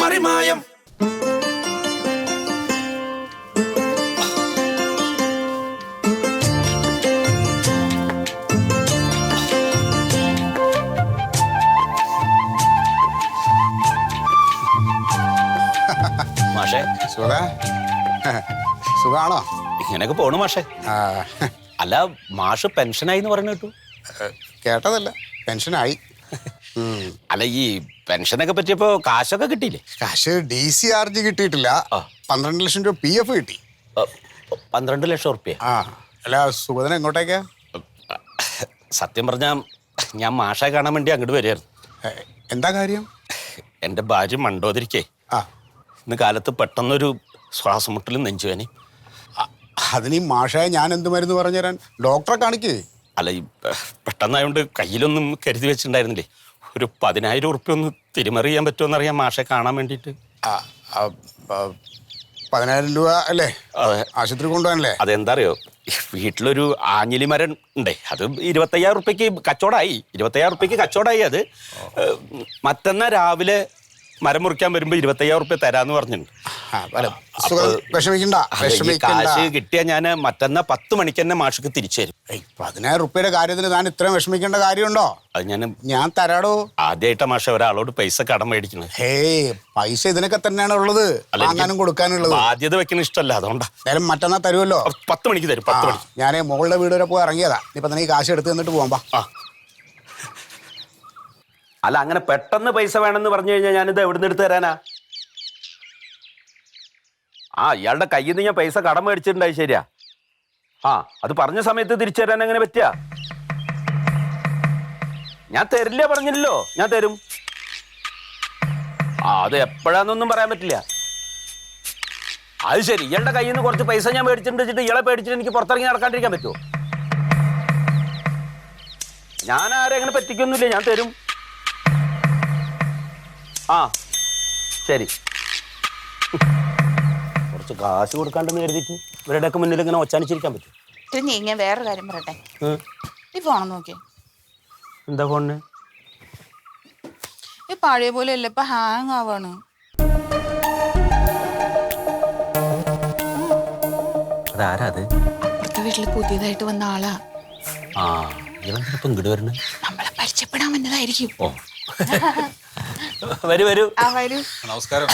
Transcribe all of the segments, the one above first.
മറിമായം. മാഷെ. സുഖ സുഖാണോ? ഇങ്ങനെയൊക്കെ പോണു മാഷെ. അല്ല മാഷ് പെൻഷനായി എന്ന് പറഞ്ഞു കേട്ടു. കേട്ടതല്ല. പെൻഷനായി. അല്ല ഈ പെൻഷനൊക്കെ പറ്റിയപ്പോ കാശൊക്കെ കിട്ടിയില്ലേ? കാശ് ഡി സി ആർ ജി കിട്ടിയിട്ടില്ല. പന്ത്രണ്ട് ലക്ഷം രൂപ പി എഫ് കിട്ടി. പന്ത്രണ്ട് ലക്ഷം ഉറുപ്പ്യ. ആ. അല്ല സുഗതൻ എങ്ങോട്ടേക്കാ? സത്യം പറഞ്ഞാ ഞാൻ മാഷെ കാണാൻ വേണ്ടി അങ്ങോട്ട് വരികയായിരുന്നു. എന്താ കാര്യം? എന്റെ ഭാര്യ മണ്ടോതിരിക്കേ. ആ. ഇന്ന് കാലത്ത് പെട്ടെന്നൊരു ശ്വാസം മുട്ടലും നെഞ്ചുവേനെ അതിന് ഈ മാഷായ ഞാൻ എന്ത് മരുന്ന് പറഞ്ഞുതരാൻ? ഡോക്ടറെ കാണിക്കേ. അല്ല ഈ പെട്ടെന്നായതുകൊണ്ട് പെട്ടെന്നായോണ്ട് കയ്യിലൊന്നും കരുതി വെച്ചിട്ടുണ്ടായിരുന്നില്ലേ? ഒരു പതിനായിരം ഉറുപ്പ്യ ഒന്ന് തിരിമറി ചെയ്യാൻ പറ്റുമോ എന്നറിയാൻ മാഷെ കാണാൻ വേണ്ടിയിട്ട്. ആ, ആ, ആ, പതിനായിരം രൂപ അല്ലേ? അതെ. ആശുപത്രി കൊണ്ടുപോകാനല്ലേ? അതെന്താ അറിയോ വീട്ടിലൊരു ആഞ്ഞിലി മരം ഉണ്ടേ. അത് ഇരുപത്തയ്യായിരം ഉറുപ്പ്യക്ക് കച്ചവടമായി. ഇരുപത്തയ്യായിരം ഉറുപ്പ്യക്ക് കച്ചവടമായി അത്. ഏഹ്, മറ്റന്നാ രാവിലെ മരം മുറിക്കാൻ വരുമ്പോ ഇരുപത്തയ്യായിരം റുപ്യ തരാന്ന് പറഞ്ഞിട്ടുണ്ട്. വിഷമിക്കണ്ട കാശ് കിട്ടിയാ ഞാൻ മറ്റന്നാ പത്ത് മണിക്ക് തന്നെ മാഷക്ക് തിരിച്ചു തരും. പതിനായിരം റുപ്യയുടെ കാര്യത്തിന് താൻ ഇത്രയും വിഷമിക്കേണ്ട കാര്യമുണ്ടോ? അത് ഞാൻ ഞാൻ തരാടോ? ആദ്യമായിട്ടാ മാഷ ഒരാളോട് പൈസ കടം മേടിക്കുന്നത്. ഹേ പൈസ ഇതിനൊക്കെ തന്നെയാണ് ഉള്ളത്. വാങ്ങാനും കൊടുക്കാനുള്ളത്. ബാധ്യത വെക്കണ ഇഷ്ടമല്ല അതുകൊണ്ടാ. നേരം മറ്റന്നാ തരുമല്ലോ. പത്ത് മണിക്ക് തരും പത്ത് മണി ഞാൻ മുകളുടെ വീട് വരെ പോയി ഇറങ്ങിയതാ. ഇപ്പൊ തന്നെ ഈ കാശ് എടുത്ത് തന്നിട്ട് പോകാം അല്ല അങ്ങനെ പെട്ടെന്ന് പൈസ വേണമെന്ന് പറഞ്ഞു കഴിഞ്ഞാൽ ഞാനിത് നിന്ന് എടുത്ത് തരാനാ? ആ ഇയാളുടെ കയ്യിൽ നിന്ന് ഞാൻ പൈസ കടം മേടിച്ചിട്ടുണ്ടായി ശരിയാ. ആ അത് പറഞ്ഞ സമയത്ത് തിരിച്ചു തരാൻ എങ്ങനെ പറ്റുക ഞാൻ തരില്ല പറഞ്ഞില്ലല്ലോ ഞാൻ തരും. ആ അത് എപ്പോഴാന്നൊന്നും പറയാൻ പറ്റില്ല. അത് ശരി ഇയാളുടെ കയ്യിൽ നിന്ന് കുറച്ച് പൈസ ഞാൻ മേടിച്ചിട്ടുണ്ട് ഇയാളെ പേടിച്ചിട്ട് എനിക്ക് പുറത്തിറങ്ങി നടക്കാണ്ടിരിക്കാൻ പറ്റുമോ? ഞാൻ ആരെ അങ്ങനെ പറ്റിക്കൊന്നുമില്ല ഞാൻ തരും. ആ ശരി. കുറച്ച് കാശ് കൊടുക്കാണ്ടെന്ന് കരുതിയിട്ട് ഇവരുടെയൊക്കെ മുന്നിൽ ഇങ്ങനെ ഒച്ചാനിച്ചിരിക്കാൻ പറ്റും. ഇത് വേറെ വേറൊരു കാര്യം പറയട്ടെ? ഈ ഫോൺ നോക്കിയേ. എന്താ ഫോണിന് ഈ പഴയ പോലെ അല്ല ഇപ്പൊ ഹാങ് ആവാണ്. അതാരാ അത്? അപ്പുറത്തെ വീട്ടിൽ പുതിയതായിട്ട് വന്ന ആളാ. ആ ഇവന്തിപ്പം ഇങ്ങോട്ട് വരണേ നമ്മളെ പരിചയപ്പെടാൻ വന്നതായിരിക്കും. ഓ. വരൂ വരൂ. ആ വരൂ. നമസ്കാരം.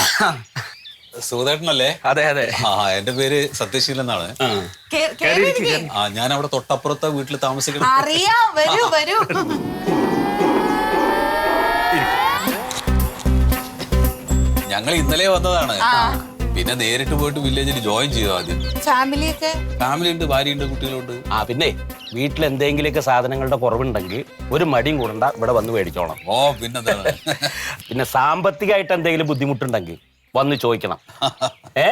സുഖദേട്ടനല്ലേ അതെ അതെ. ആ എന്റെ പേര് സത്യശീലൻ എന്നാണ്. കേ- കേറി ഇരിക്ക്. ആ ഞാൻ അവിടെ തൊട്ടപ്പുറത്തെ വീട്ടിൽ താമസിക്കണം അറിയാം. വരൂ വരൂ. ഞങ്ങൾ ഇന്നലെ വന്നതാണ്. ആ. പിന്നെ നേരിട്ട് പോയിട്ട് വില്ലേജിൽ ജോയിൻ ചെയ്തു ആദ്യം? ഫാമിലി ഒക്കെ? ഫാമിലി ഉണ്ട് ഭാര്യ ഉണ്ട് കുട്ടികളുണ്ട്. ആ പിന്നെ വീട്ടിൽ എന്തെങ്കിലുമൊക്കെ സാധനങ്ങളുടെ കുറവുണ്ടെങ്കിൽ ഒരു മടിയും കൂടണ്ട ഇവിടെ വന്ന് മേടിച്ചോണം ഓ പിന്നെന്താണ്? പിന്നെ സാമ്പത്തികമായിട്ട് എന്തെങ്കിലും ബുദ്ധിമുട്ടുണ്ടെങ്കിൽ വന്ന് ചോദിക്കണം. ഏ?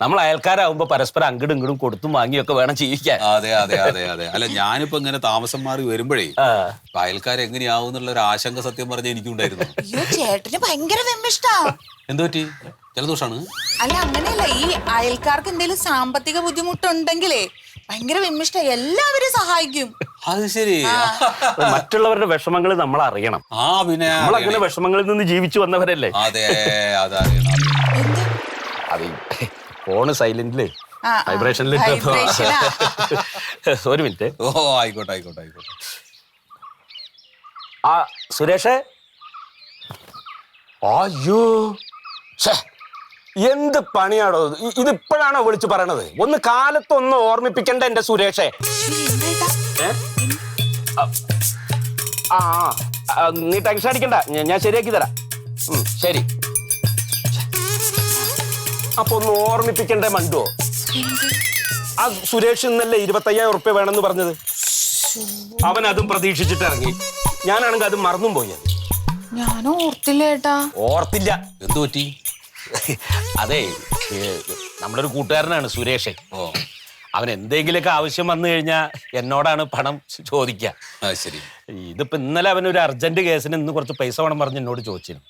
നമ്മൾ അയൽക്കാരാകുമ്പോ പരസ്പരം അങ്ങടും ഇങ്ങടും കൊടുത്തും വാങ്ങിയൊക്കെ വേണം ജീവിക്കാൻ. അതെ അതെ അതെ അതെ. അല്ല ഞാനിപ്പോ ഇങ്ങനെ താമസം മാറി വരുമ്പോഴേ അയൽക്കാരെങ്ങനെയാവും അയൽക്കാർ എങ്ങനെയാവും എന്നുള്ള ഒരു ആശങ്ക സത്യം പറഞ്ഞ എനിക്കുണ്ടായിരുന്നു. അയ്യോ ചേട്ടന് ഭയങ്കര വെമ്മിഷ്ടാ. എന്തു പറ്റി? ജലദോഷാണ്? അല്ല അങ്ങനെയല്ല. ഈ അയൽക്കാർക്ക് എന്തെങ്കിലും സാമ്പത്തിക ബുദ്ധിമുട്ടുണ്ടെങ്കിലേ ഭയങ്കര വിമിഷ്ട എല്ലാവരും സഹായിക്കും. അത് ശരി. മറ്റുള്ളവരുടെ വിഷമങ്ങൾ നമ്മൾ അറിയണം ആ പിന്നെ നമ്മളങ്ങനെ വിഷമങ്ങളിൽ നിന്ന് ജീവിച്ചു വന്നവരല്ലേ? അതെ അതറിയണം അത് ഫോണ് സൈലന്റിൽ. വൈബ്രേഷനിൽ ഒരു മിനിറ്റ്. ഓ ആയിക്കോട്ടെ ആയിക്കോട്ടെ ആയിക്കോട്ടെ. ആ സുരേഷേ? അയ്യോ. എന്ത് പണിയാണോ ഇത്? ഇപ്പോഴാണോ ഇതിപ്പോഴാണോ വിളിച്ചു പറയണത്? ഒന്ന് കാലത്തൊന്ന് ഓർമ്മിപ്പിക്കണ്ട എന്റെ സുരേഷേ? ആ, നീ ടെൻഷൻ അടിക്കണ്ട. ഞാൻ ശരിയാക്കി തരാം. ശരി. അപ്പൊ ഒന്ന് ഓർമ്മിപ്പിക്കണ്ടേ മണ്ടുവോ ആ സുരേഷ് ഇന്നല്ലേ ഇരുപത്തയ്യായിരം ഉറുപ്പ്യ വേണമെന്ന് പറഞ്ഞത്? അവൻ അതും പ്രതീക്ഷിച്ചിട്ട് ഇറങ്ങി. ഞാനാണെങ്കിൽ അത് മറന്നും പോയി. ഞാൻ. ഓർത്തില്ല ഏട്ടാ. ഓർത്തില്ല. എന്തു പറ്റി? അതെ നമ്മളൊരു കൂട്ടുകാരനാണ് സുരേഷ്. ഓ അവൻ എന്തെങ്കിലുമൊക്കെ ആവശ്യം വന്നു കഴിഞ്ഞാൽ എന്നോടാണ് പണം ചോദിക്കുക ആ ശരി. ഇതിപ്പോ ഇന്നലെ അവൻ ഒരു അർജന്റ് കേസിന് ഇന്ന് കുറച്ച് പൈസ വേണം പറഞ്ഞ് എന്നോട് ചോദിച്ചിരുന്നു.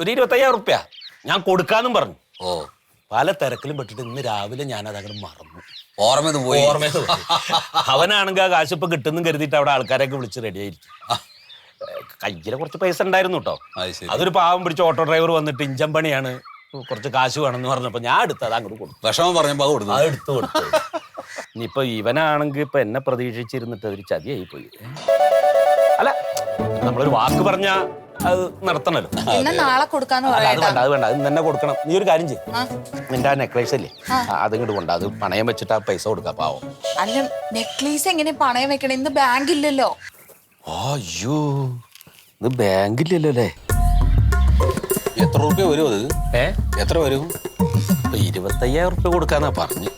ഒരു ഇരുപത്തയ്യായിരം ഉറുപ്പ്യ. ഞാൻ കൊടുക്കാന്നും പറഞ്ഞു. ഓ. പല തിരക്കിലും പെട്ടിട്ട് ഇന്ന് രാവിലെ ഞാൻ അതങ്ങനെ മറന്നു. ഓർമ്മ പോയി. ഓർമ്മയിൽ പോയി. അവനാണെങ്കിൽ ആ കാശ് ഇപ്പൊ കിട്ടുന്നു കരുതിയിട്ട് അവിടെ ആൾക്കാരെയൊക്കെ വിളിച്ച് റെഡി ആയിരിക്കും. കയ്യിലെ കുറച്ച് പൈസ ഉണ്ടായിരുന്നു കേട്ടോ അതൊരു പാവം പിടിച്ച ഓട്ടോ ഡ്രൈവർ വന്നിട്ട് ഇഞ്ചൻ പണിയാണ് കുറച്ച് കാശ് വേണമെന്ന് പറഞ്ഞപ്പോ ഞാൻ എടുത്തത് അങ്ങോട്ട് കൊടുത്തു. വിഷമം പറഞ്ഞപ്പോ അത് കൊടുത്തു. അത് എടുത്തു കൊടുത്തു. ഇനിയിപ്പൊ ഇവനാണെങ്കിൽ ഇപ്പൊ എന്നെ പ്രതീക്ഷിച്ചിരുന്നിട്ട് അതൊരു ചതിയായി പോയി. അല്ല നമ്മളൊരു വാക്ക് പറഞ്ഞാ അത് നടത്തണല്ലോ. പിന്നെ നാളെ കൊടുക്കാന്ന് അല്ല, അത് പറയട്ടാ. വേണ്ട അത് വേണ്ട. അത് തന്നെ കൊടുക്കണം. നീ ഒരു കാര്യം ചെയ്യും. ആ. നിന്റെ ആ നെക്ലേസ് അല്ലേ അത് ഇങ്ങോട്ട് കൊണ്ട. അത് പണയം വെച്ചിട്ട് ആ പൈസ കൊടുക്കാം പാവം. അല്ല നെക്ലേസ് എങ്ങനെ പണയം വെക്കണം? ഇന്ന് ബാങ്ക് ഇല്ലല്ലോ. അയ്യോ ഇത് ബാങ്കില്ലല്ലോ അല്ലേ? എത്ര റുപ്യ വരും അത്? ഏ? എത്ര വരും? ഇപ്പൊ ഇരുപത്തയ്യായിരം റുപ്യ കൊടുക്കാന്നാ പറഞ്ഞു.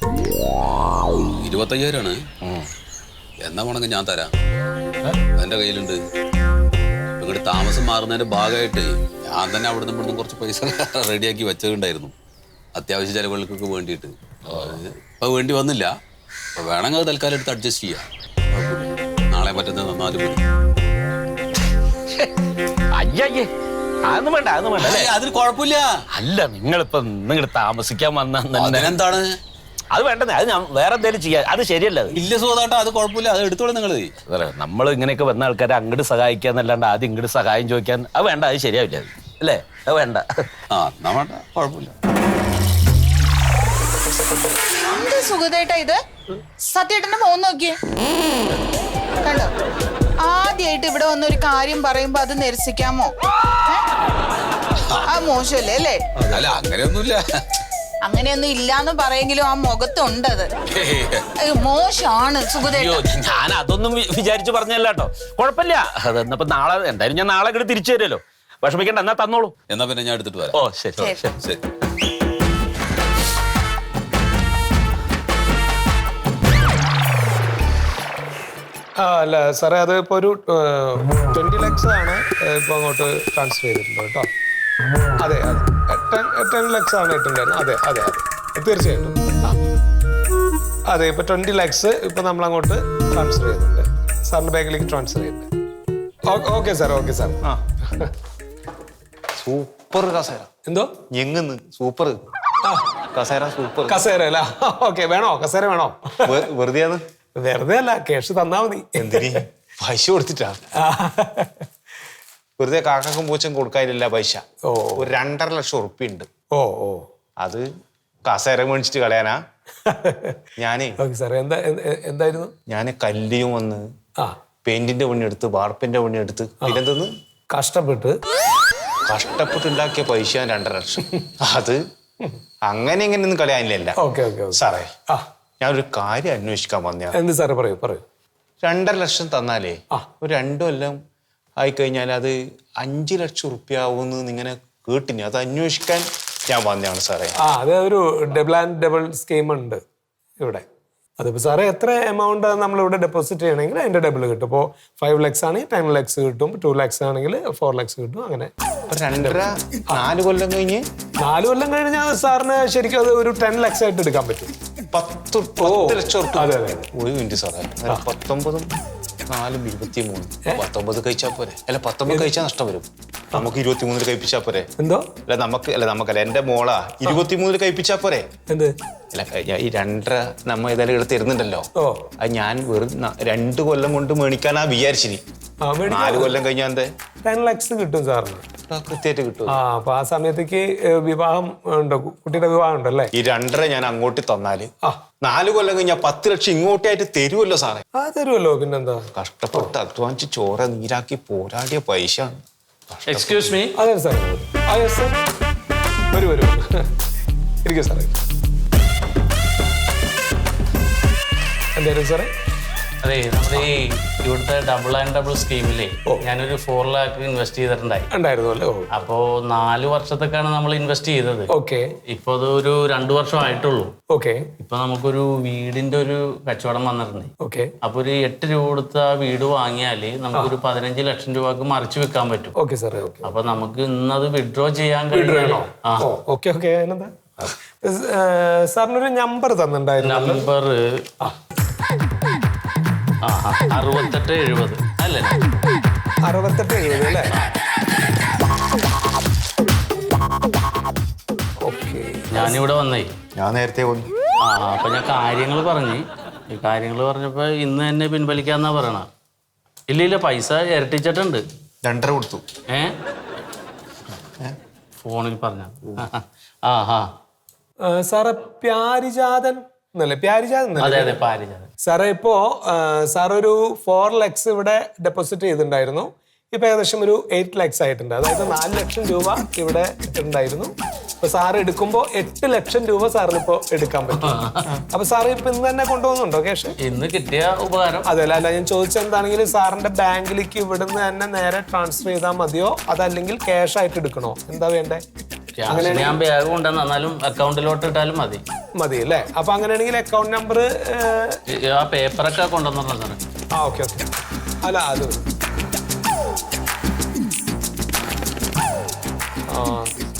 ഇരുപത്തയ്യായിരമാണ് എന്നാ വേണമെങ്കിൽ ഞാൻ തരാം. എന്റെ കയ്യിലുണ്ട്. ഇങ്ങോട്ട് താമസം മാറുന്നതിന്റെ ഭാഗമായിട്ട് ഞാൻ തന്നെ അവിടുന്ന് ഇവിടുന്ന് കുറച്ച് പൈസ റെഡിയാക്കി വെച്ചിട്ടുണ്ടായിരുന്നു. അത്യാവശ്യ ചെലവുകൾക്കൊക്കെ വേണ്ടിയിട്ട്. ഇപ്പൊ വേണ്ടി വന്നില്ല. അപ്പൊ വേണമെങ്കിൽ അത് തൽക്കാലം എടുത്ത് അഡ്ജസ്റ്റ് ചെയ്യാം. നാളെ പറ്റുന്ന നന്നാലും മതി. അയ്യേ അതൊന്നും വേണ്ട അതൊന്നും വേണ്ട അല്ലേ? അതിന് കുഴപ്പമില്ല. അല്ല നിങ്ങളിപ്പം നിങ്ങൾ താമസിക്കാൻ വന്ന തന്നെ. അതിനെന്താണ്? അത് വേണ്ടെന്നേ അത് ഞാൻ വേറെ എന്തെങ്കിലും ചെയ്യാം. അത് ശരിയല്ല അത്? ഇല്ല സുഖാട്ടാ അത് കുഴപ്പമില്ല അത് എടുത്തോളൂ നിങ്ങൾ നിങ്ങൾ നമ്മൾ ഇങ്ങനെയൊക്കെ വന്ന ആൾക്കാരെ അങ്ങോട്ട് സഹായിക്കുക എന്നല്ലാണ്ട് ആദ്യം ഇങ്ങോട്ട് സഹായം ചോദിക്കാൻ അത് വേണ്ട അത് ശരിയാവില്ല അത്. അല്ലേ? അത് വേണ്ട. ആ എന്നാ വേണ്ട കുഴപ്പമില്ല. എന്ത് സുഖതേട്ടാ ഇത്? സത്യേട്ടന്റെ മോൻ നോക്കിയേ. കണ്ടോ? ആദ്യമായിട്ട് ഇവിടെ വന്ന ഒരു കാര്യം പറയുമ്പോ അത് നിരസിക്കാമോ? ഏ? ആ മോശമല്ലേ അല്ലേ? അല്ല അങ്ങനെയൊന്നുമില്ല. അങ്ങനെയൊന്നും ഇല്ലാന്ന് പറയെങ്കിലും ആ മുഖത്തുണ്ടത്. അത് മോശമാണ് അയ്യോ ഞാൻ അതൊന്നും വിചാരിച്ചു വിചാരിച്ച് പറഞ്ഞല്ല കേട്ടോ. കുഴപ്പമില്ല. അതെന്നപ്പോ നാളെ എന്തായാലും ഞാൻ നാളെ ഇങ്ങോട്ട് തിരിച്ചു തരുമല്ലോ. വിഷമിക്കണ്ട എന്നാ തന്നോളൂ. എന്നാ പിന്നെ ഞാൻ എടുത്തിട്ട് വരാം. ഓ ശരി ശരി. ശരി. ശരി. ആ അല്ല സാറേ അത് ഇപ്പോൾ ഒരു ട്വന്റി ലാക്സ് ആണ് ഇപ്പോൾ അങ്ങോട്ട് ട്രാൻസ്ഫർ ചെയ്തിട്ടുണ്ട് കേട്ടോ. അതെ അതെ. ടെൻ ടെൻ ലാക്സ് ആണ് ഇട്ടുണ്ടായിരുന്നത് അതെ അതെ അതെ. തീർച്ചയായിട്ടും. അതെ ഇപ്പോൾ ട്വന്റി ലാക്സ് ഇപ്പോൾ നമ്മൾ അങ്ങോട്ട് ട്രാൻസ്ഫർ ചെയ്യുന്നുണ്ട്. സാറിന്റെ ബാങ്കിലേക്ക് ട്രാൻസ്ഫർ ചെയ്യുന്നുണ്ട്. ഓക്കെ സാർ ഓക്കെ സാർ ആ. സൂപ്പർ കസേര. എന്തോ? ഞെങ്ങുന്ന്. സൂപ്പർ. കസേര സൂപ്പർ. കസേര അല്ല? ഓക്കെ വേണോ? കസേര വേണോ? വെറുതെ വെറുതെ അല്ല ക്യാഷ് തന്നാ മതി. എന്തിന്? പൈസ കൊടുത്തിട്ടാ. വെറുതെ കാക്കും പൂച്ചും കൊടുക്കാനില്ല പൈസ. ഓ. ഒരു രണ്ടര ലക്ഷം ഉറുപ്പി ഉണ്ട് ഓ ഓ. അത് കസേര മേടിച്ചിട്ട് കളയാനാ. ഞാനേ സാറേ എന്താ എന്ത- എന്തായിരുന്നു? ഞാൻ കല്ലിയും വന്ന് ആ. പെയിന്റിന്റെ പണിയെടുത്ത് വാർപ്പിന്റെ പണിയെടുത്ത് പിന്നെന്തെന്ന്? കഷ്ടപ്പെട്ട്. കഷ്ടപ്പെട്ടുണ്ടാക്കിയ പൈസ രണ്ടര ലക്ഷം. അത് അങ്ങനെ ഇങ്ങനെ ഒന്നും കളയാനില്ല സാറേ ഞാനൊരു കാര്യം അന്വേഷിക്കാൻ വന്നയാ. എന്ത് സാറേ പറയൂ പറയൂ. രണ്ടര ലക്ഷം തന്നാലേ. ഒരു രണ്ടു കൊല്ലം ആയിക്കഴിഞ്ഞാൽ അത് അഞ്ച് ലക്ഷം ഉറുപ്പ്യ ആവുമെന്ന് ഇങ്ങനെ കേട്ടിനി. അത് അന്വേഷിക്കാൻ ഞാൻ വന്നതാണ് സാറേ. ആ അത് ഒരു ഡബിൾ ആൻഡ് ഡബിൾ സ്കീം ഉണ്ട് ഇവിടെ. അതിപ്പോൾ സാറേ എത്ര എമൗണ്ട് നമ്മളിവിടെ ഡെപ്പോസിറ്റ് ചെയ്യണമെങ്കിൽ അതിന്റെ ഡബിൾ കിട്ടും. ഇപ്പോൾ ഫൈവ് ലാക്സ് ആണെങ്കിൽ ടെൻ ലാക്സ് കിട്ടും ടു ലാക്സ് ആണെങ്കിൽ ഫോർ ലാക്സ് കിട്ടും അങ്ങനെ. രണ്ടര നാല് കൊല്ലം കഴിഞ്ഞ് നാല് കൊല്ലം കഴിഞ്ഞാൽ സാറിന് ശരിക്കും അത് ഒരു ടെൻ ലാക്സ് ആയിട്ട് എടുക്കാൻ പറ്റും. പത്ത് പത്ത് ലക്ഷം അതെ, അതെ, ഒരു മിനിറ്റ് സാറേ. പത്തൊമ്പതും നാലും ഇരുപത്തി മൂന്ന് പത്തൊമ്പത് കഴിച്ചാൽ പോരെ. അല്ല പത്തൊമ്പത് കഴിച്ചാൽ നഷ്ടം വരും. നമുക്ക് ഇരുപത്തി മൂന്നിൽ കഴിപ്പിച്ചാ പോരെ. എന്തോ? അല്ല നമുക്ക് അല്ല നമുക്കല്ല എന്റെ മോളാ. ഇരുപത്തി മൂന്നിൽ കഴിപ്പിച്ചാ പോരെ. എന്ത്? അല്ല ഞാൻ ഈ രണ്ടര നമ്മ ഏതായാലും ഇവിടെ തരുന്നുണ്ടല്ലോ. ഓ. അത് ഞാൻ വെറും ന- രണ്ട് കൊല്ലം കൊണ്ട് മേണിക്കാനാ വിചാരിച്ചിനി. ആ നാല് കൊല്ലം കഴിഞ്ഞാൽ എന്തേ? ടെൻ ലാക്സ് കിട്ടും സാറിന്. കൃത്യമായിട്ട് കിട്ടും. ആ അപ്പൊ ആ സമയത്തേക്ക് ഏ, വിവാഹം ഉണ്ടോ? കു- കുട്ടിയുടെ വിവാഹം ഉണ്ടല്ലേ ഈ രണ്ടര ഞാൻ അങ്ങോട്ട് തന്നാൽ. ആ. നാല് കൊല്ലം കഴിഞ്ഞാൽ പത്ത് ലക്ഷം ഇങ്ങോട്ടായിട്ട് തരുമല്ലോ സാറേ. ആ തരുമല്ലോ പിന്നെന്താ? കഷ്ടപ്പെട്ട് അധ്വാനിച്ച് ചോര നീരാക്കി പോരാടിയ പൈസ എക്സ്ക്യൂസ് മീ അതെ സാർ അതെ സാർ വരൂ വരൂ. ഇരിക്കും സാറേ. എന്തായാലും സാറേ? അതെ നമ്മുടെ ഈ ഇവിടുത്തെ ഡബിൾ ആൻഡ് ഡബിൾ സ്കീമിലെ ഞാനൊരു ഫോർ ലാക്ക് ഇൻവെസ്റ്റ് ചെയ്തിട്ടുണ്ടായി. ഉണ്ടായിരുന്നു അല്ലേ? അപ്പോ നാല് വർഷത്തേക്കാണ് നമ്മൾ ഇൻവെസ്റ്റ് ചെയ്തത്. ഓക്കെ. ഇപ്പൊ അത് ഒരു രണ്ടു വർഷം ആയിട്ടുള്ളൂ ഓക്കെ. ഇപ്പൊ നമുക്കൊരു വീടിന്റെ ഒരു കച്ചവടം വന്നിട്ടുണ്ട്. ഓക്കെ. അപ്പൊ ഒരു എട്ട് രൂപ കൊടുത്ത ആ വീട് വാങ്ങിയാൽ നമുക്കൊരു പതിനഞ്ച് ലക്ഷം രൂപക്ക് മറിച്ച് വെക്കാൻ പറ്റും. Okay sir okay. അപ്പൊ നമുക്ക് ഇന്നത് വിഡ്രോ ചെയ്യാൻ കഴിയണോ? Okay okay. സാറിനൊരു നമ്പർ തന്നിട്ടുണ്ടായിരുന്നു നമ്പർ അറുപത്തെട്ട് എഴുപത്. അല്ലേ? അറുപത്തെട്ട് എഴുപത് അല്ലേ? ഓക്കെ. ഞാനിവിടെ വന്നേ. ഞാൻ നേരത്തെ വന്നു. ആ അപ്പൊ ഞാൻ കാര്യങ്ങൾ പറഞ്ഞു. ഈ കാര്യങ്ങൾ പറഞ്ഞപ്പോ ഇന്ന് തന്നെ പിൻവലിക്കാന്നാ പറയണ. ഇല്ല ഇല്ല പൈസ ഇരട്ടിച്ചിട്ടുണ്ട്. രണ്ടര കൊടുത്തു. ഏ? ഫോണിൽ പറഞ്ഞ. ആ ആ, സാറേ പ്യാരിജാതൻ എന്നല്ലേ സാറേ ഇപ്പോ സാർ ഒരു ഫോർ ലാക്സ് ഇവിടെ ഡെപ്പോസിറ്റ് ചെയ്തിട്ടുണ്ടായിരുന്നു. ഇപ്പൊ ഏകദേശം ഒരു എയ്റ്റ് ലാക്സ് ആയിട്ടുണ്ട്. അതായത് നാല് ലക്ഷം രൂപ ഇവിടെ ഉണ്ടായിരുന്നു. ഇപ്പൊ സാർ എടുക്കുമ്പോ എട്ട് ലക്ഷം രൂപ സാറിന് ഇപ്പോ എടുക്കാൻ പറ്റും. അപ്പൊ സാറ് ഇപ്പൊ ഇന്ന് തന്നെ കൊണ്ടുപോകുന്നുണ്ടോ ക്യാഷ് ഇന്ന് കിട്ടിയ ഉപകാരം. അതല്ല അല്ല ഞാൻ ചോദിച്ചെന്താണെങ്കിൽ സാറിന്റെ ബാങ്കിലേക്ക് ഇവിടുന്ന് തന്നെ നേരെ ട്രാൻസ്ഫർ ചെയ്താൽ മതിയോ? അതല്ലെങ്കിൽ ക്യാഷ് ആയിട്ട് എടുക്കണോ? എന്താ വേണ്ടേ? ക്യാഷ് ഞാൻ ബാഗ് കൊണ്ടുവന്ന് എന്നാലും അക്കൗണ്ടിലോട്ട് ഇട്ടാലും മതി. മതി അല്ലേ? അപ്പൊ അങ്ങനെയാണെങ്കിൽ അക്കൗണ്ട് നമ്പർ ആ പേപ്പറൊക്കെ കൊണ്ടുവന്നോ സാറേ. ആ ഓക്കെ ഓക്കെ. അല്ല അത്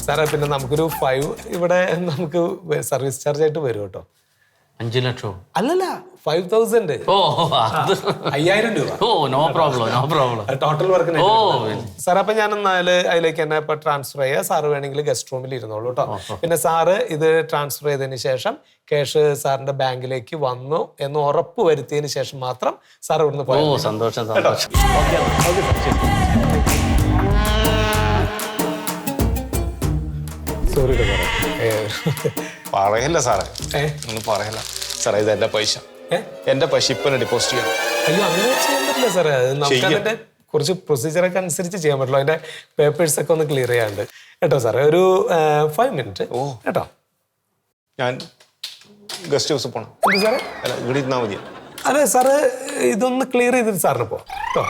സാറേ പിന്നെ നമുക്കൊരു ഫൈവ് ഇവിടെ നമുക്ക് സർവീസ് ചാർജ് ആയിട്ട് വരും കേട്ടോ. അഞ്ചു ലക്ഷോ അല്ലല്ല ഫൈവ് തൗസൻഡ് ഓ അത്. അയ്യായിരം രൂപ. ഓ no problem no problem total വർക്കിന് ഓ സാർ അപ്പൊ ഞാൻ എന്നാൽ അതിലേക്ക് തന്നെ ഇപ്പൊ ട്രാൻസ്ഫർ ചെയ്യാം. സാറ് വേണമെങ്കിൽ ഗസ്റ്റ് റൂമിൽ ഇരുന്നോളൂ കേട്ടോ പിന്നെ സാറ് ഇത് ട്രാൻസ്ഫർ ചെയ്തതിന് ശേഷം ക്യാഷ് സാറിന്റെ ബാങ്കിലേക്ക് വന്നു എന്ന് ഉറപ്പ് വരുത്തിയതിന് ശേഷം മാത്രം സാർ ഇവിടുന്ന് ഓ പോയോ സന്തോഷം സന്തോഷം. സോറി. സാറേ പറയല്ല സാറേ. ഏ? ഒന്നും പറയല്ല. സാറേ ഇത് എന്റെ പൈസ. ഏ? എന്റെ പൈസ ഇപ്പൊ ഡിപ്പോസിറ്റ് ചെയ്യണം അയ്യോ അങ്ങനെ ചെയ്യാൻ പറ്റില്ല സാറേ. അത് നമുക്ക് ചെയ്യാം. അതിന്റെ കുറച്ച് പ്രൊസീജിയറൊക്കെ അനുസരിച്ച് ചെയ്യാൻ പറ്റുള്ളൂ. അതിന്റെ പേപ്പേഴ്സ് ഒക്കെ ഒന്ന് ക്ലിയർ ചെയ്യാണ്ട്. കേട്ടോ സാറേ? ഒരു ഫൈവ് മിനിറ്റ് ഓ. കേട്ടോ? ഞാൻ ഗസ്റ്റ് ഹൗസ് പോണം. എന്ത് സാറേ? അല്ല ഇവിടെ ഇരുന്നാൽ മതി അതെ സാറ് ഇതൊന്ന് ക്ലിയർ ചെയ്തിട്ട് സാറിന് പോവാം. കേട്ടോ?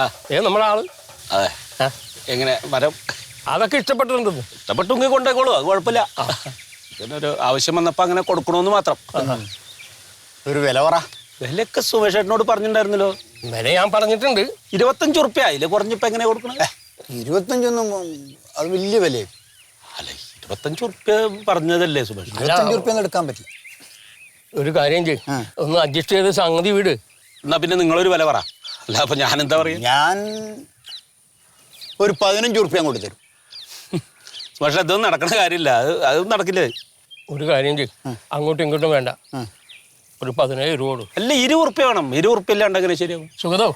ആ. ഏ നമ്മുടെ ആൾ? അതെ. എങ്ങനെ മരം? അതൊക്കെ ഇഷ്ടപ്പെട്ടിട്ടുണ്ടെന്ന് ഇഷ്ടപ്പെട്ടെങ്കിൽ കൊണ്ടേക്കോളൂ അത് കുഴപ്പമില്ല. ഇതിനൊരു ആവശ്യം വന്നപ്പോ അങ്ങനെ കൊടുക്കണമെന്ന് മാത്രം. ഒരു വില പറ. വിലയൊക്കെ സുമേഷ് ചേട്ടനോട് പറഞ്ഞിട്ടുണ്ടായിരുന്നല്ലോ. വില ഞാൻ പറഞ്ഞിട്ടുണ്ട്. ഇരുപത്തഞ്ച് ഉറുപ്പ്യ അതിൽ കുറഞ്ഞിപ്പോ എങ്ങനെ കൊടുക്കണേ? ഇരുപത്തഞ്ചൊന്നും അത് വലിയ വിലയായി അല്ല ഇരുപത്തഞ്ച് ഉറുപ്പ്യ പറഞ്ഞതല്ലേ സുമേഷ്? ഇരുപത്തഞ്ച് എടുക്കാൻ പറ്റില്ല. ഒരു കാര്യം ചെയ്യും. ഒന്ന് അഡ്ജസ്റ്റ് ചെയ്ത് സംഗതി വീട്. എന്നാ പിന്നെ നിങ്ങളൊരു വില പറ. അല്ല അപ്പൊ ഞാൻ എന്താ പറയുക ഞാൻ ഒരു പതിനഞ്ച് റുപ്യ അങ്ങോട്ട് തരും. പക്ഷെ അതൊന്നും നടക്കണ കാര്യമില്ല. അത് അത് നടക്കില്ലേ? ഒരു കാര്യം ചെയ്യും. അങ്ങോട്ടും ഇങ്ങോട്ടും വേണ്ട. ഒരു പതിനേഴ് രൂപ കൊടു അല്ല ഇരുപത് റുപ്യ വേണം. ഇരുപത് റുപ്യ ഇല്ലാണ്ട് എങ്ങനെ ശരിയാവും? സുഖതോ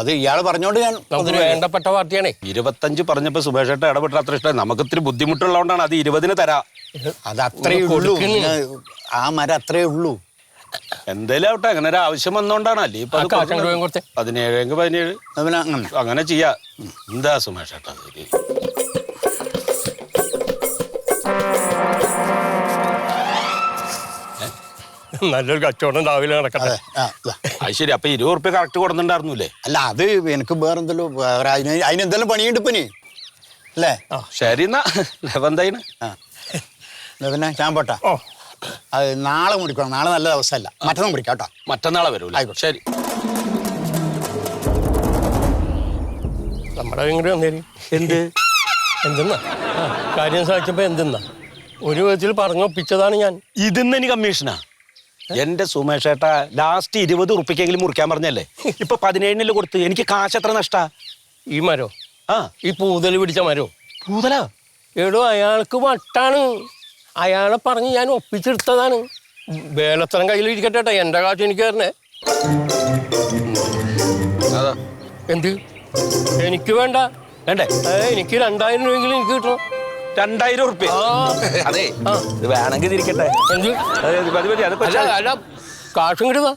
അത് ഇയാൾ പറഞ്ഞോണ്ട് ഞാൻ നമുക്ക് വേണ്ടപ്പെട്ട പാർട്ടിയാണേ. ഇരുപത്തഞ്ച് പറഞ്ഞപ്പോ സുഭേഷ് ഏട്ട ഇടപെട്ട അത്ര ഇഷ്ടം നമുക്ക് ഇത്തിരി ബുദ്ധിമുട്ടുള്ളതുകൊണ്ടാണ് അത് ഇരുപതിന് തരാ. അത് അത്രേ ഉള്ളൂ. ആ മരം അത്രേ ഉള്ളൂ. എന്തേലും ആവട്ടെ അങ്ങനെ ഒരു ആവശ്യം വന്നോണ്ടാണ്. അല്ലേ ഇപ്പൊ അത് കൊടുത്തേ. പതിനേഴ് അങ്ങനെ. അങ്ങനെ ചെയ്യാ. എന്താ സുമേഷ് ഇത്? നല്ലൊരു കച്ചവടം രാവിലെ നടക്കട്ടെ. അതെ ആ ഇതാ. അത് ശരി. അപ്പൊ ഇരുപത് ഉറുപ്പ്യ കറക്റ്റ് കൊടുത്തിട്ടുണ്ടായിരുന്നില്ലേ? അല്ല അത് എനിക്ക് വേറെന്തല്ലോ വേറെ അതിന് അതിനെന്തെല്ലാം പണിയുണ്ട് ഇപ്പനി. അല്ലേ? ശരി എന്നാ. എന്തായിന് ആ. എന്നാ പിന്നെ ഞാൻ പോട്ടാ. ഓ. അത് നാളെ മുറിക്കണം നാളെ നല്ല ദിവസമല്ല. മറ്റന്നാൾ മുറിക്കാം കേട്ടോ. മറ്റന്നാളെ വരുമല്ലോ ആയിക്കോട്ടെ. ശരി. നമ്മുടെ ഇങ്ങോട്ട് വന്നേരി. എന്ത്? എന്തെന്നാ? കാര്യം സാധിച്ചപ്പോ എന്തെന്നാ? ഒരു വിധത്തിൽ പറഞ്ഞൊപ്പിച്ചതാണ് ഞാൻ. ഇതിന്ന് ഇനി കമ്മീഷനാ എന്റെ സുമേഷ് ചേട്ടാ ലാസ്റ്റ് ഇരുപത് ഉറുപ്പിക്കെങ്കിലും മുറിക്കാൻ പറഞ്ഞല്ലേ? ഇപ്പൊ പതിനേഴിനിൽ കൊടുത്ത്. എനിക്ക് കാശ് എത്ര നഷ്ടാ? ഈ മരോ? ആ. ഈ പൂതൽ പിടിച്ച മരോ? പൂതലാ? എടോ അയാൾക്ക് വട്ടാണ്. അയാളെ പറഞ്ഞ് ഞാൻ ഒപ്പിച്ചെടുത്തതാണ്. വേലത്തരം കയ്യിലിരിക്കട്ടെ കേട്ടോ എന്റെ കാശ് എനിക്ക് തരണേ. അതാ. എന്ത്? എനിക്ക് വേണ്ട. വേണ്ടേ? എനിക്ക് രണ്ടായിരം രൂപയെങ്കിലും എനിക്ക് കിട്ടണം. രണ്ടായിരം ഉറുപ്പ്യ. അതെ ഇത് വേണമെങ്കിൽ ഇരിക്കട്ടെ. കാശും കിട്ടുക.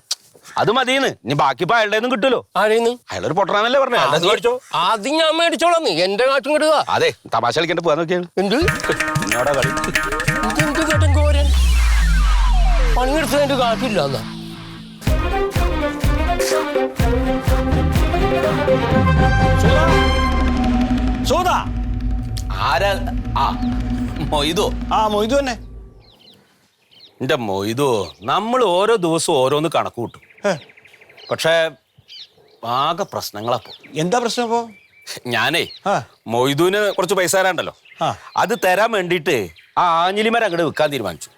അത് മതിയെന്ന്. ഇനി ബാക്കി ഇപ്പൊ അയാളുടെ ഒന്നും കിട്ടുമല്ലോ. ആരെയെന്ന് അയാളൊരു പൊട്ടറാന്നല്ലേ പറഞ്ഞു. ആദ്യം ഞാൻ മേടിച്ചോളാം. എന്റെ കാശും കിട്ടുക. അതെ തമാശ കളിക്കണ്ട പോകാൻ നോക്കിയാണ്. എന്ത്? എന്നോടാ കളി. പണിയെടുത്തതിന്റെ കാട്ടില്ല എന്നാ സോദാ ആരാ? ആ മൊയ്തോ. ആ മൊയ്തു തന്നെ. എന്റെ മൊയ്തോ നമ്മൾ ഓരോ ദിവസവും ഓരോന്ന് കണക്ക് കൂട്ടും. പക്ഷേ ആകെ പ്രശ്നങ്ങളപ്പോ എന്താ പ്രശ്നം അപ്പോ ഞാനേ ആ. മൊയ്തുവിന് കുറച്ച് പൈസ തരാണ്ടല്ലോ. ആ. അത് തരാൻ വേണ്ടിയിട്ട് ആ ആഞ്ഞിലിമരം അങ്ങോട്ട് വിൽക്കാൻ തീരുമാനിച്ചു.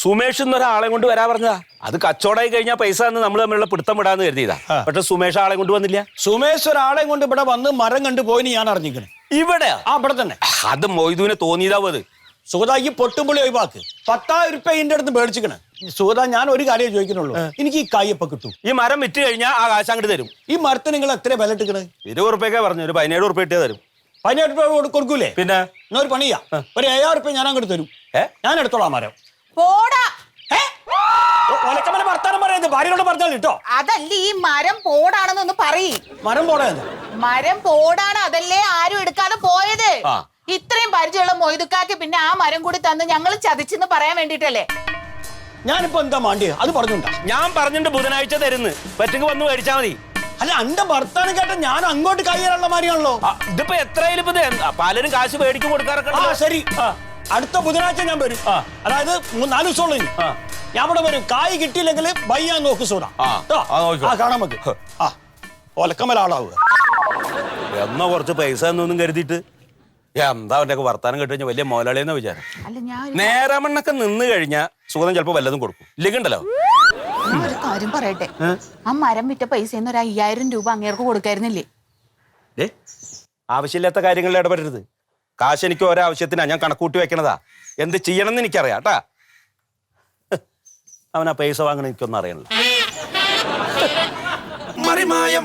സുമേഷ് എന്നൊരാളെ കൊണ്ട് വരാ പറഞ്ഞതാ. അത് കച്ചവടമായി കഴിഞ്ഞാൽ പൈസ എന്ന് നമ്മൾ തമ്മിലുള്ള പിടുത്തം വിടാന്ന് കരുതിയതാ. പക്ഷെ സുമേഷ് ആളെ കൊണ്ട് വന്നില്ല. സുമേഷ് ഒരാളെ കൊണ്ട് ഇവിടെ വന്ന് മരം കണ്ടു പോയി ഞാൻ അറിഞ്ഞിരിക്കണേ. ഇവിടെ ആ ഇവിടെ തന്നെ. അത് മൊയ്തുവിനെ തോന്നിയതാവും അത്. സുഗത ഈ പൊട്ടുമ്പുളി ഒഴിവാക്ക്. പത്തായിരം ഉറുപ്പ ഇതിന്റെ അടുത്ത് മേടിച്ചിക്കണേ. സുഗത ഞാൻ ഒരു കാര്യം ചോദിക്കണുള്ളൂ എനിക്ക് ഈ കായ്യപ്പ കിട്ടും? ഈ മരം വിറ്റ് കഴിഞ്ഞാൽ ആ കാശ് അങ്ങോട്ട് തരും. ഈ മരത്തിന് നിങ്ങൾ എത്ര വില ഇട്ടിക്കണേ? ഇരുപത് ഉറുപ്പ്യൊക്കെ പറഞ്ഞു. ഒരു പതിനേഴ് ഉറുപ്പ്യ ഇട്ടേ തരും. പതിനേഴ് രൂപ കൊടുക്കൂലേ? പിന്നെ? ഒരു പണിയാ. ഒരു ഏഴായിരം ഉറുപ്പ്യ ഞാൻ അങ്ങോട്ട് തരും. ഏഹ് ഞാൻ എടുത്തോളാം മരം. പോടാ. ഒലക്കമ്മനെ വർത്താനം പറയുന്നത് ഭാര്യയോട് പറഞ്ഞാൽ കേട്ടോ. അതല്ല ഈ മരം പോടാണെന്നൊന്ന് പറയ്. മരം പോടാന്ന് മരം പോടാണ് അതല്ലേ ആരും എടുക്കാതെ പോയത്? ആ. ഇത്രയും പരിചയമുള്ള മൊയ്തുക്കാക്ക് പിന്നെ ആ മരം കൂടി തന്ന് ഞങ്ങൾ ചതിച്ചെന്ന് പറയാൻ വേണ്ടിട്ടല്ലേ ഞാനിപ്പോ എന്താ മാണ്ടിയ? അത് പറഞ്ഞുണ്ടാ ഞാൻ പറഞ്ഞിട്ട് ബുധനാഴ്ച തരുന്ന്. പറ്റുമെങ്കിൽ വന്ന് മേടിച്ചാ മതി. അല്ല എന്റെ ഭർത്താനം കേട്ട ഞാൻ അങ്ങോട്ട് കൈയേറുള്ള മാതിരിയാണല്ലോ. ആ, ഇതിപ്പോ എത്രയായാലും ഇപ്പൊ ഇത് എന്താ? പലരും കാശ് മേടിക്കും കൊടുക്കാറൊക്കെ ആ ഉണ്ടല്ലോ. ശരി. അടുത്ത ബുധനാഴ്ച ഞാൻ വരും. അതായത് നാല് ദിവസമുള്ള ഞാൻ ഇവിടെ വരും. കായ് കിട്ടിയില്ലെങ്കിൽ ബൈ ഞാൻ നോക്ക് സൂട ആ, കാണാൻ നമുക്ക്. ആ. ഒലക്കമ്മൽ ആളാവുക എന്നാ കുറച്ച് പൈസ എന്നൊന്നും കരുതിയിട്ട്? എന്താ അവന്റെ വർത്താനം കേട്ട് കഴിഞ്ഞാൽ വലിയ മോലാളിയെന്ന വിചാരം. അല്ല ഞാൻ നേരമണ്ണൊക്കെ നിന്ന് കഴിഞ്ഞാൽ സുഗതം ചിലപ്പോ വല്ലതും കൊടുക്കും. ഇല്ലെങ്കിണ്ടല്ലോ ഞാൻ ഒരു കാര്യം പറയട്ടെ. ആ മരം വിറ്റ പൈസ ഒരു അയ്യായിരം രൂപ അങ്ങേർക്ക് കൊടുക്കായിരുന്നില്ലേ? ഏ ആവശ്യമില്ലാത്ത കാര്യങ്ങളിൽ ഇടപെടരുത്. കാശ് എനിക്ക് ഓരോ ആവശ്യത്തിനാ ഞാൻ കണക്കൂട്ടി വെക്കണതാ. എന്ത് ചെയ്യണം എന്ന് എനിക്കറിയാം കേട്ടാ അവനാ പൈസ വാങ്ങണ എനിക്കൊന്നും അറിയണില്ല. മറിമായം.